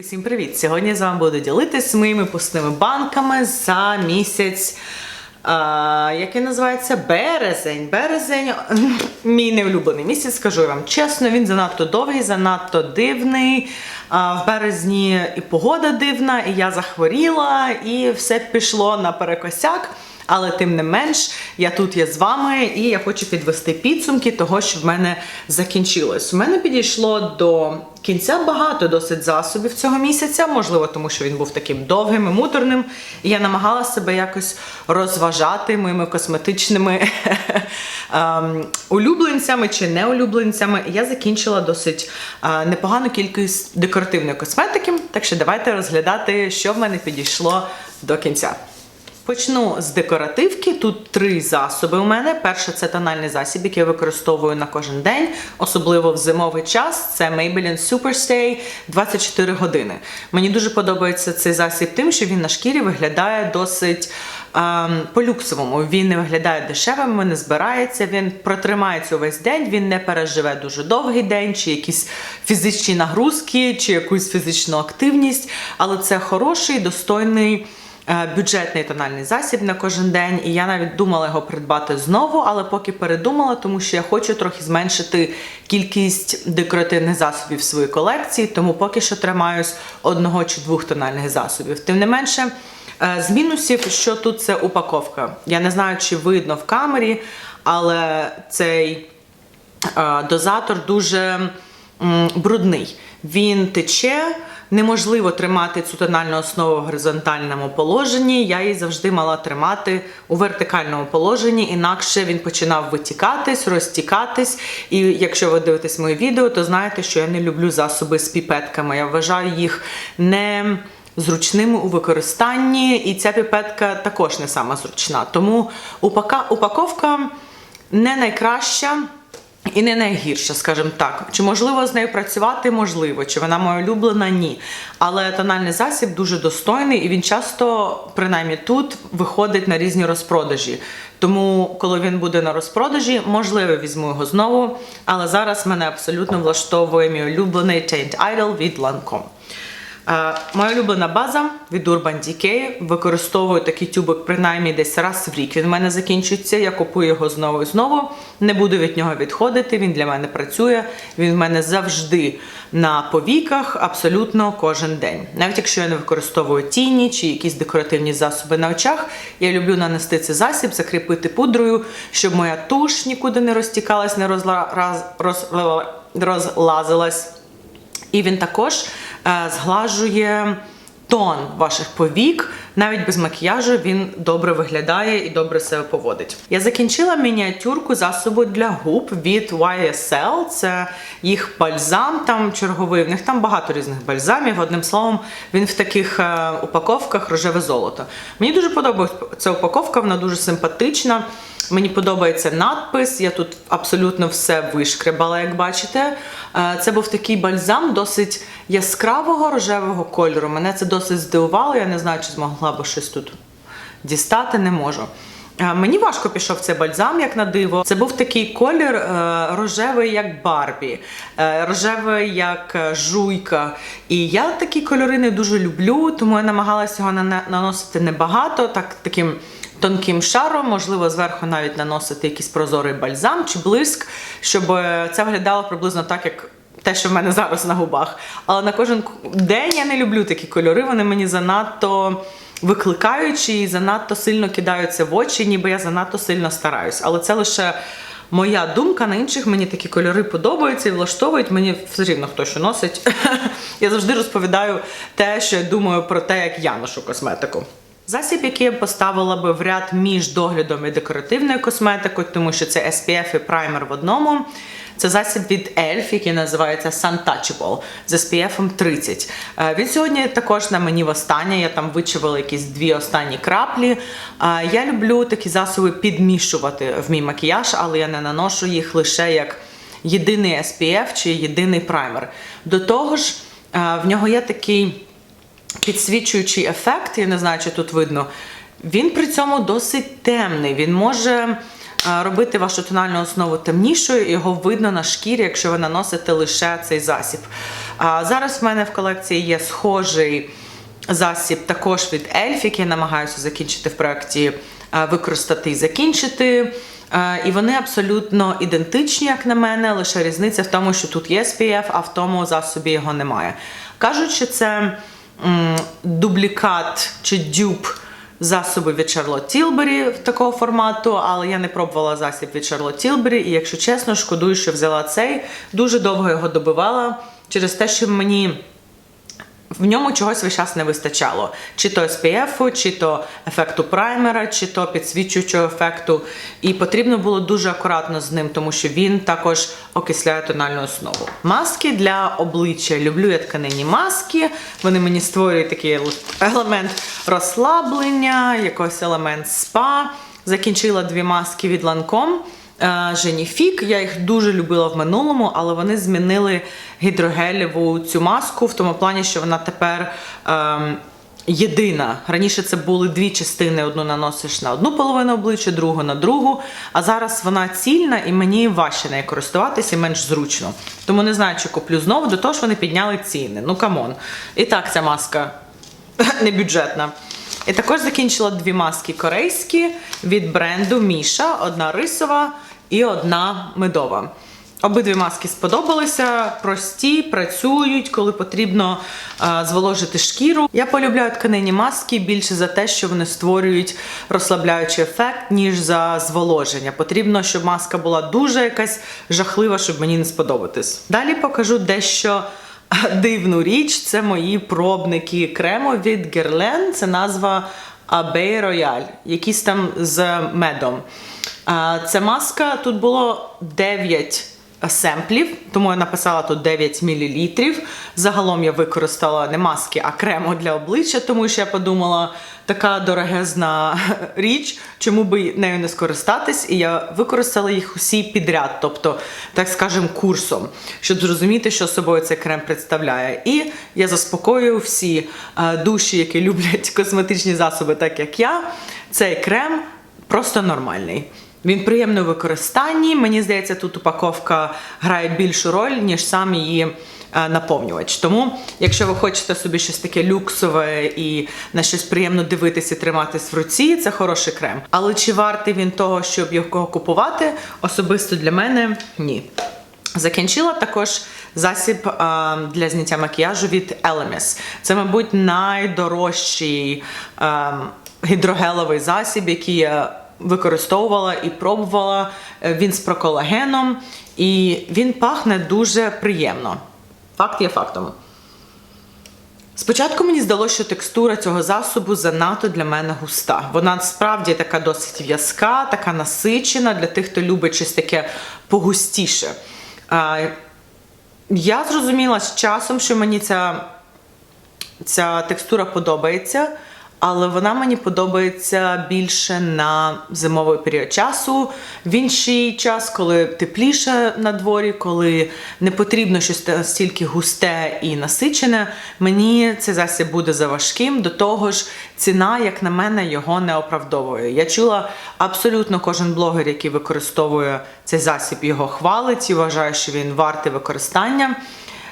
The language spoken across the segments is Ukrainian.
Усім привіт! Сьогодні з вами буду ділитися моїми пустими банками за місяць, а, який називається Березень. Березень мій неулюблений місяць, скажу вам чесно, він занадто довгий, занадто дивний. А, в березні і погода дивна, і я захворіла, і все пішло наперекосяк. Але тим не менш, я тут є з вами, і я хочу підвести підсумки того, що в мене закінчилось. У мене підійшло до кінця багато досить засобів цього місяця, можливо, тому що він був таким довгим і муторним. І я намагалася себе якось розважати моїми косметичними ем, улюбленцями чи неулюбленцями. Я закінчила досить е, непогану кількість декоративної косметики. Так що давайте розглядати, що в мене підійшло до кінця. Почну з декоративки. Тут три засоби у мене. Перше це тональний засіб, який я використовую на кожен день, особливо в зимовий час. Це Maybelline Superstay 24 години. Мені дуже подобається цей засіб тим, що він на шкірі виглядає досить ем, по-люксовому. Він не виглядає дешевим, не збирається, він протримається увесь день, він не переживе дуже довгий день, чи якісь фізичні нагрузки, чи якусь фізичну активність. Але це хороший, достойний. Е, бюджетний тональний засіб на кожен день, і я навіть думала його придбати знову, але поки передумала, тому що я хочу трохи зменшити кількість декоративних засобів в своїй колекції, тому поки що тримаюсь одного чи двох тональних засобів. Тим не менше, е, з мінусів, що тут це упаковка. Я не знаю, чи видно в камері, але цей е, дозатор дуже брудний. Він тече. Неможливо тримати цю тональну основу в горизонтальному положенні. Я її завжди мала тримати у вертикальному положенні, інакше він починав витікатись, розтікатись. І якщо ви дивитесь моє відео, то знаєте, що я не люблю засоби з піпетками. Я вважаю їх не зручними у використанні, і ця піпетка також не сама зручна. Тому упаковка не найкраща. І не найгірше, скажімо так. Чи можливо з нею працювати? Можливо. Чи вона моя улюблена? Ні. Але тональний засіб дуже достойний і він часто, принаймні тут, виходить на різні розпродажі. Тому, коли він буде на розпродажі, можливо, візьму його знову. Але зараз мене абсолютно влаштовує мій улюблений Taint Idol від Lancome. Е, Моя улюблена база від Urban Decay. Використовую такий тюбик принаймні десь раз в рік. Він в мене закінчується. Я купую його знову і знову. Не буду від нього відходити. Він для мене працює. Він в мене завжди на повіках, абсолютно кожен день. Навіть якщо я не використовую тіні чи якісь декоративні засоби на очах, я люблю нанести цей засіб, закріпити пудрою, щоб моя туш нікуди не розтікалась, не розла... роз... Роз... розлазилась. І він також зглажує тон ваших повік. Навіть без макіяжу він добре виглядає і добре себе поводить. Я закінчила мініатюрку засобу для губ від YSL. Це їх бальзам, там черговий. В них там багато різних бальзамів. Одним словом, він в таких е, упаковках рожеве золото. Мені дуже подобається ця упаковка, вона дуже симпатична. Мені подобається надпис. Я тут абсолютно все вишкребала, як бачите. Е, Це був такий бальзам досить яскравого рожевого кольору. Мене це досить здивувало. Я не знаю, чи змогла би щось тут дістати, не можу. Е, Мені важко пішов цей бальзам, як на диво. Це був такий колір е, рожевий, як Барбі, рожевий, як жуйка. І я такі кольори не дуже люблю, тому я намагалася його наносити небагато, так таким тонким шаром, можливо, зверху навіть наносити якийсь прозорий бальзам чи блиск, щоб е, це виглядало приблизно так, як те, що в мене зараз на губах. Але на кожен день я не люблю такі кольори, вони мені занадто викликаючі і занадто сильно кидаються в очі, ніби я занадто сильно стараюсь. Але це лише. Моя думка на інших мені такі кольори подобаються і влаштовують. Мені все рівно хто що носить. я завжди розповідаю те, що я думаю про те, як я ношу косметику. Засіб, який я поставила би в ряд між доглядом і декоративною косметикою, тому що це SPF і праймер в одному. Це засіб від ELF, який називається Suntouchable з SPF 30. Е, Він сьогодні також на мені востаннє. Я там вичавила якісь дві останні краплі. Е, Я люблю такі засоби підмішувати в мій макіяж, але я не наношу їх лише як єдиний SPF чи єдиний праймер. До того ж, е, в нього є такий підсвічуючий ефект, я не знаю, чи тут видно. Він при цьому досить темний. Він може е, робити вашу тональну основу темнішою, його видно на шкірі, якщо ви наносите лише цей засіб. А зараз в мене в колекції є схожий засіб також від Ельф, який я намагаюся закінчити в проєкті е, використати і закінчити. Е, І вони абсолютно ідентичні, як на мене, лише різниця в тому, що тут є SPF, а в тому засобі його немає. Кажуть, що це дублікат чи дюб засоби від Charlotte Tilbury такого формату, але я не пробувала засіб від Charlotte Tilbury, і якщо чесно, шкодую, що взяла цей. Дуже довго його добивала через те, що мені в ньому чогось весь час не вистачало. Чи то SPF, чи то ефекту праймера, чи то підсвічуючого ефекту. І потрібно було дуже акуратно з ним, тому що він також окисляє тональну основу. Маски для обличчя. Люблю я тканинні маски. Вони мені створюють такий елемент розслаблення, якийсь елемент спа. Закінчила дві маски від Lancome. Е, Женіфік. Я їх дуже любила в минулому, але вони змінили гідрогелєву цю маску в тому плані, що вона тепер. ем, Єдина. Раніше це були дві частини: одну наносиш на одну половину обличчя, другу на другу. А зараз вона цільна і мені важче нею користуватися менш зручно. Тому не знаю, чи куплю знову, до того ж вони підняли ціни. Ну камон. І так ця маска не бюджетна. І також закінчила дві маски корейські від бренду Міша: одна рисова і одна медова. Обидві маски сподобалися, прості, працюють, коли потрібно е, зволожити шкіру. Я полюбляю тканинні маски більше за те, що вони створюють розслабляючий ефект, ніж за зволоження. Потрібно, щоб маска була дуже якась жахлива, щоб мені не сподобатись. Далі покажу дещо дивну річ. Це мої пробники крему від Guerlain. Це назва Abbey Royal, якісь там з медом. Це маска, тут було 9 семплів, тому я написала тут 9 мл. Загалом я використала не маски, а крему для обличчя, тому що я подумала, така дорогезна річ, чому би нею не скористатись, і я використала їх усі підряд, тобто, так скажем, курсом, щоб зрозуміти, що собою цей крем представляє. І я заспокоюю всі е, душі, які люблять косметичні засоби, так як я. Цей крем просто нормальний. Він приємний у використанні. Мені здається, тут упаковка грає більшу роль, ніж сам її е, наповнювач. Тому, якщо ви хочете собі щось таке люксове і на щось приємно дивитися триматись в руці, це хороший крем. Але чи вартий він того, щоб його купувати? Особисто для мене ні. Закінчила також засіб а, для зняття макіяжу від Elemis. Це, мабуть, найдорожчий а, гідрогеловий засіб, який я використовувала і пробувала. Е, Він з проколагеном, і він пахне дуже приємно. Факт є фактом. Спочатку мені здалося, що текстура цього засобу занадто для мене густа. Вона справді така досить в'язка, така насичена для тих, хто любить щось таке погустіше. Я зрозуміла з часом, що мені ця, ця текстура подобається, але вона мені подобається більше на зимовий період часу. В інший час, коли тепліше на дворі, коли не потрібно щось настільки густе і насичене, мені цей засіб буде заважким. До того ж, ціна, як на мене, його не оправдовує. Я чула абсолютно кожен блогер, який використовує цей засіб, його хвалить і вважає, що він вартий використання.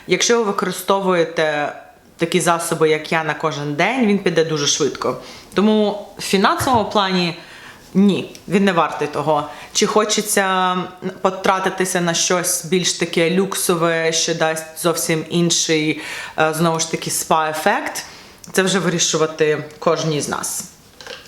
Якщо ви використовуєте такі засоби, як я на кожен день, він піде дуже швидко. Тому в фінансовому плані ні, він не вартий того. Чи хочеться потратитися на щось більш таке люксове, що дасть зовсім інший, е, знову ж таки, спа-ефект, це вже вирішувати кожній з нас.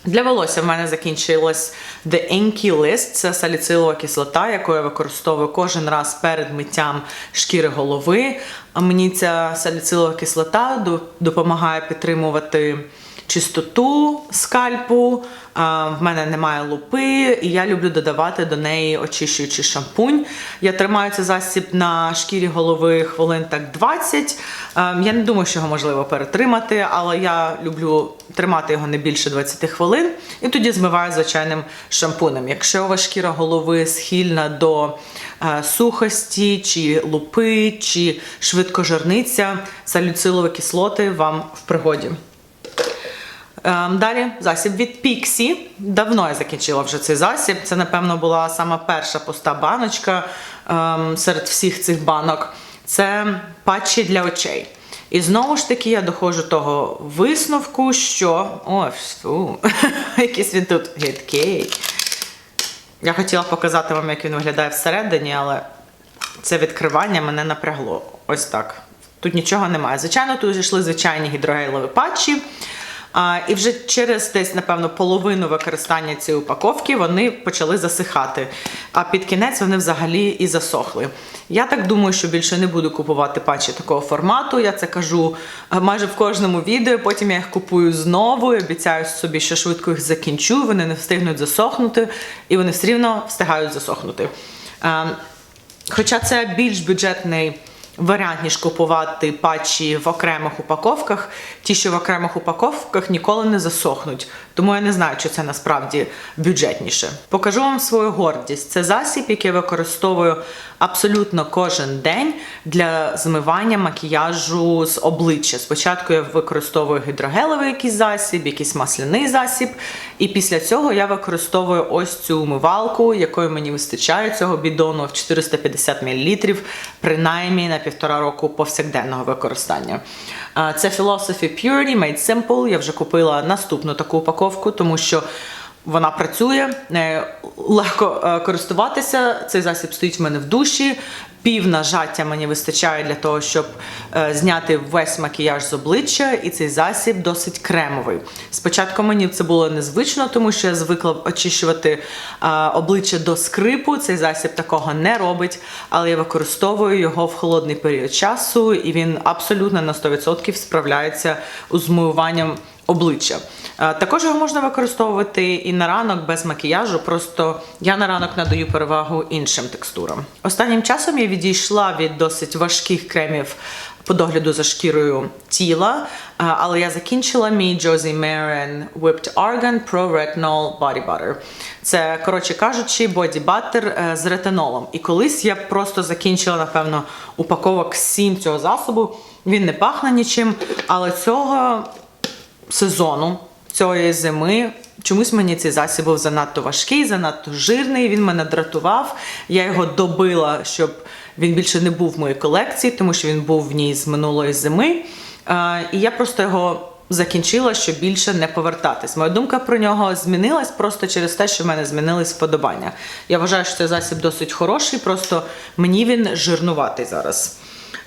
Для волосся в мене закінчилась The Inky List. Це саліцилова кислота, яку я використовую кожен раз перед миттям шкіри голови. Мені ця саліцилова кислота допомагає підтримувати чистоту скальпу. В мене немає лупи, і я люблю додавати до неї очищуючий шампунь. Я тримаю цей засіб на шкірі голови хвилин так 20. Я не думаю, що його можливо перетримати, але я люблю тримати його не більше 20 хвилин і тоді змиваю звичайним шампунем. Якщо у вас шкіра голови схильна до е, сухості, чи лупи, чи швидкожирниця, салюцилові кислоти вам в пригоді. Ем, Далі засіб від Pixie. Давно я закінчила вже цей засіб. Це, напевно, була сама перша пуста баночка ем, серед всіх цих банок. Це патчі для очей. І знову ж таки я доходжу того висновку, що. О, фу, якийсь він тут гидкий. Я хотіла показати вам, як він виглядає всередині, але це відкривання мене напрягло. Ось так. Тут нічого немає. Звичайно, тут йшли звичайні гідрогелеві патчі. А, і вже через десь, напевно, половину використання цієї упаковки вони почали засихати. А під кінець вони взагалі і засохли. Я так думаю, що більше не буду купувати патчі такого формату. Я це кажу е, майже в кожному відео. Потім я їх купую знову і обіцяю собі, що швидко їх закінчу. Вони не встигнуть засохнути, і вони все рівно встигають засохнути. Е, Хоча це більш бюджетний варіант, ніж купувати патчі в окремих упаковках. Ті, що в окремих упаковках ніколи не засохнуть. Тому я не знаю, чи це насправді бюджетніше. Покажу вам свою гордість. Це засіб, який я використовую абсолютно кожен день для змивання макіяжу з обличчя. Спочатку я використовую гідрогелевий якийсь засіб, якийсь масляний засіб. І після цього я використовую ось цю умивалку, якої мені вистачає цього бідону в 450 мл, принаймні на півтора року повсякденного використання. Це Philosophy Purity Made Simple. Я вже купила наступну таку упаковку, тому що вона працює, нею легко е, користуватися. Цей засіб стоїть в мене в душі. Пів нажаття мені вистачає для того, щоб е, зняти весь макіяж з обличчя, і цей засіб досить кремовий. Спочатку мені це було незвично, тому що я звикла очищувати е, обличчя до скрипу. Цей засіб такого не робить, але я використовую його в холодний період часу, і він абсолютно на 100% справляється з змиванням обличчя. Е, Також його можна використовувати і на ранок без макіяжу, просто я на ранок надаю перевагу іншим текстурам. Останнім часом я відійшла від досить важких кремів по догляду за шкірою тіла, е, але я закінчила мій Josie Maran Whipped Argan Pro Retinol Body Butter. Це, коротше кажучи, боді-баттер е, з ретинолом. І колись я просто закінчила, напевно, упаковок 7 цього засобу. Він не пахне нічим, але цього сезону цієї зими. Чомусь мені цей засіб був занадто важкий, занадто жирний. Він мене дратував. Я його добила, щоб він більше не був в моїй колекції, тому що він був в ній з минулої зими. Е, І я просто його закінчила, щоб більше не повертатись. Моя думка про нього змінилась просто через те, що в мене змінились вподобання. Я вважаю, що цей засіб досить хороший, просто мені він жирнуватий зараз.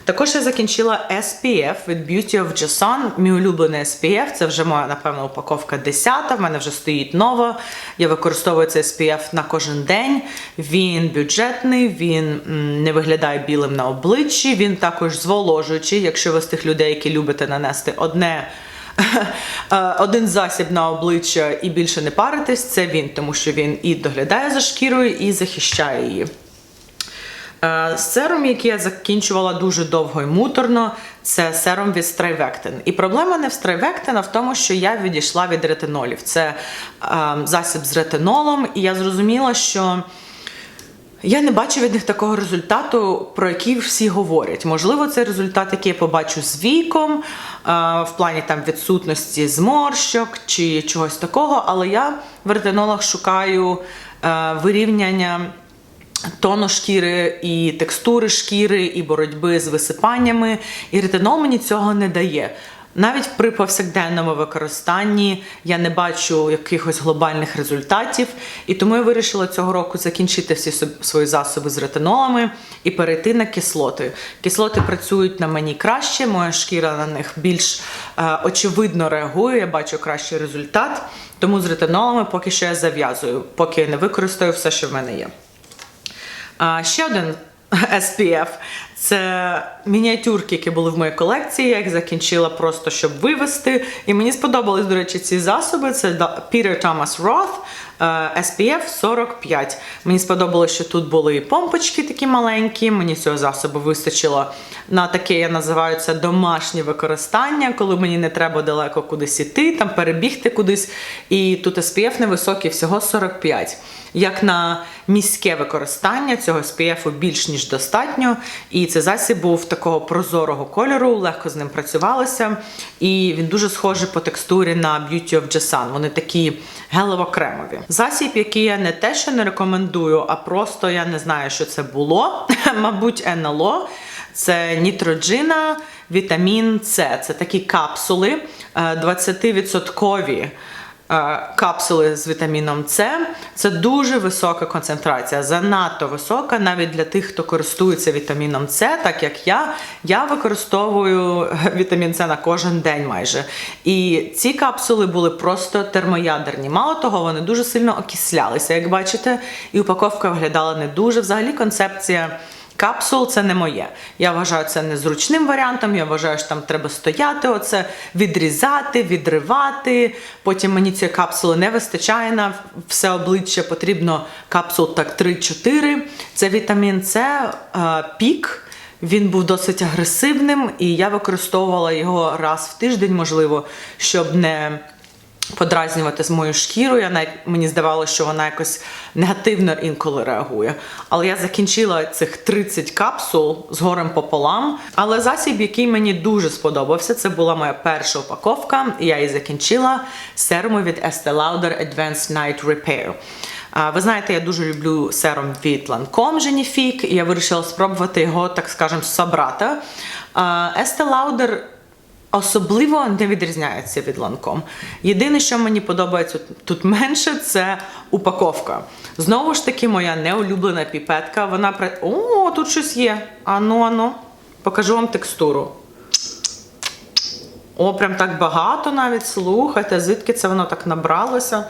Також я закінчила SPF від Beauty of Joseon. Мій улюблений SPF. Це вже моя, напевно, упаковка 10. В мене вже стоїть нова. Я використовую цей SPF на кожен день. Він бюджетний, він не виглядає білим на обличчі. Він також зволожуючий, якщо ви з тих людей, які любите нанести одне. е, Один засіб на обличчя і більше не паритись, це він, тому що він і доглядає за шкірою, і захищає її. Е, Серум, який я закінчувала дуже довго і муторно, це серум від Strivectin. І проблема не в Strivectin, а в тому, що я відійшла від ретинолів. Це е, засіб з ретинолом, і я зрозуміла, що. Я не бачу від них такого результату, про який всі говорять. Можливо, це результат, який я побачу з віком, е, в плані там відсутності зморщок чи чогось такого, але я в ретинолах шукаю вирівняння тону шкіри, і текстури шкіри, і боротьби з висипаннями. І ретинол мені цього не дає. Навіть при повсякденному використанні я не бачу якихось глобальних результатів, і тому я вирішила цього року закінчити всі свої засоби з ретинолами і перейти на кислоти. Кислоти працюють на мені краще, моя шкіра на них більш е, очевидно реагує, я бачу кращий результат. Тому з ретинолами поки що я зав'язую, поки я не використаю все, що в мене є. Ще один SPF це мініатюрки, які були в моїй колекції. Я їх закінчила просто щоб вивести. І мені сподобались, до речі, ці засоби. Це Peter Thomas Roth SPF 45. Мені сподобалося, що тут були і помпочки такі маленькі. Мені цього засобу вистачило на таке, я називаю це домашнє використання, коли мені не треба далеко кудись іти, там перебігти кудись. І тут SPF невисокий, всього 45. Як на міське використання цього SPF більш ніж достатньо. І цей засіб був такого прозорого кольору, легко з ним працювалося. І він дуже схожий по текстурі на Beauty of Joseon. Вони такі гелево-кремові. Засіб, який я не те, що не рекомендую, а просто я не знаю, що це було. Мабуть, НЛО. Це нітроджина, вітамін С. Це такі капсули е, 20% е, капсули з вітаміном С. Це дуже висока концентрація, занадто висока, навіть для тих, хто користується вітаміном С, так як я. Я використовую вітамін С на кожен день майже. І ці капсули були просто термоядерні. Мало того, вони дуже сильно окислялися, як бачите, і упаковка виглядала не дуже. Взагалі, концепція. Капсул це не моє. Я вважаю це незручним варіантом. Я вважаю, що там треба стояти, оце відрізати, відривати. Потім мені цієї капсули не вистачає на все обличчя. Потрібно капсул так 3-4. Це вітамін С е, пік. Він був досить агресивним, і я використовувала його раз в тиждень, можливо, щоб не подразнювати з мою шкіру. Я навіть мені здавалося, що вона якось негативно інколи реагує. Але я закінчила цих 30 капсул з горем пополам. Але засіб, який мені дуже сподобався, це була моя перша упаковка, і я її закінчила серуму від Estee Lauder Advanced Night Repair. Ви знаєте, я дуже люблю серум від Lancome Genifique, і я вирішила спробувати його, так скажемо, собрати. Estee Lauder особливо не відрізняється від ланком. Єдине, що мені подобається тут менше, це упаковка. Знову ж таки, моя неулюблена піпетка. Вона при... О, тут щось є. Ану, ану. Покажу вам текстуру. О, прям так багато навіть. Слухайте, звідки це воно так набралося.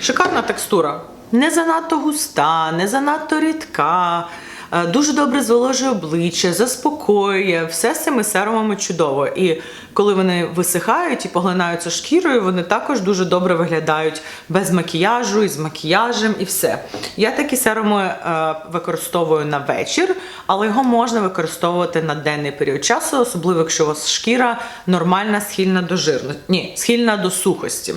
Шикарна текстура. Не занадто густа, не занадто рідка. Е, Дуже добре зволожує обличчя, заспокоює, все з цими серумами чудово. І коли вони висихають і поглинаються шкірою, вони також дуже добре виглядають без макіяжу і з макіяжем, і все. Я такі серуми е, використовую на вечір, але його можна використовувати на денний період часу, особливо якщо у вас шкіра нормальна, схильна до жирності. Ні, схильна до сухості.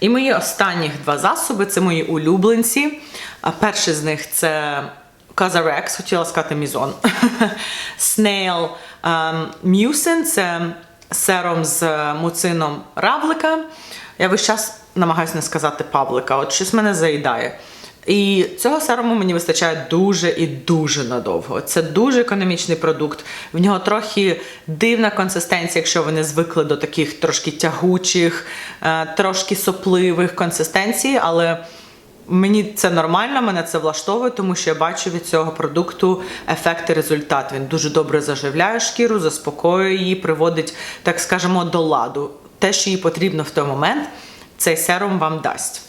І мої останніх два засоби це мої улюбленці. Перший з них це Cazarex, хотіла сказати Мізон. Snail ем, Mucin це сером з муцином равлика. Я весь час намагаюся не сказати павлика, от щось мене заїдає. І цього серуму мені вистачає дуже і дуже надовго. Це дуже економічний продукт. В нього трохи дивна консистенція, якщо ви не звикли до таких трошки тягучих, е, трошки сопливих консистенцій, але. Мені це нормально, мене це влаштовує, тому що я бачу від цього продукту ефект і результат. Він дуже добре заживляє шкіру, заспокоює її, приводить, так скажемо, до ладу. Те, що їй потрібно в той момент, цей серум вам дасть.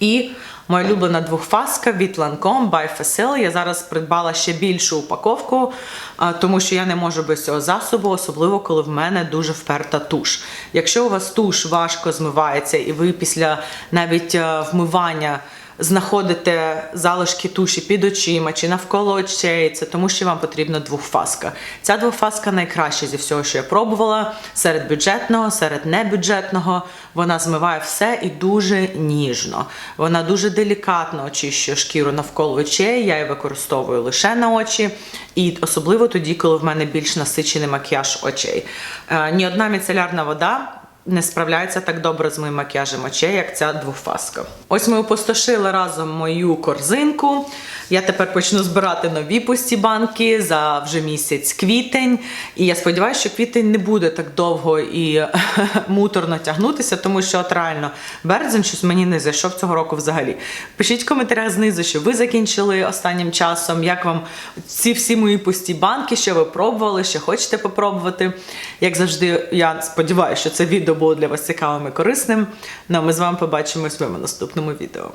І моя улюблена двохфаска від Lancome by Facil. Я зараз придбала ще більшу упаковку, тому що я не можу без цього засобу, особливо коли в мене дуже вперта туш. Якщо у вас туш важко змивається, і ви після навіть е, вмивання знаходите залишки туші під очима чи навколо очей, це тому, що вам потрібна двохфаска. Ця двохфаска найкраща зі всього, що я пробувала серед бюджетного, серед небюджетного. Вона змиває все і дуже ніжно. Вона дуже делікатно очищує шкіру навколо очей. Я її використовую лише на очі, і особливо тоді, коли в мене більш насичений макіяж очей. Е, ні одна міцелярна вода не справляється так добре з моїм макіяжем очей, як ця двофаска. Ось ми опустошили разом мою корзинку. Я тепер почну збирати нові пусті банки за вже місяць квітень. І я сподіваюся, що квітень не буде так довго і муторно тягнутися, тому що от реально березень щось мені не зайшов цього року взагалі. Пишіть в коментарях знизу, що ви закінчили останнім часом, як вам ці всі мої пусті банки, що ви пробували, що хочете попробувати. Як завжди, я сподіваюся, що це відео було для вас цікавим і корисним. Ну а ми з вами побачимось в моєму наступному відео.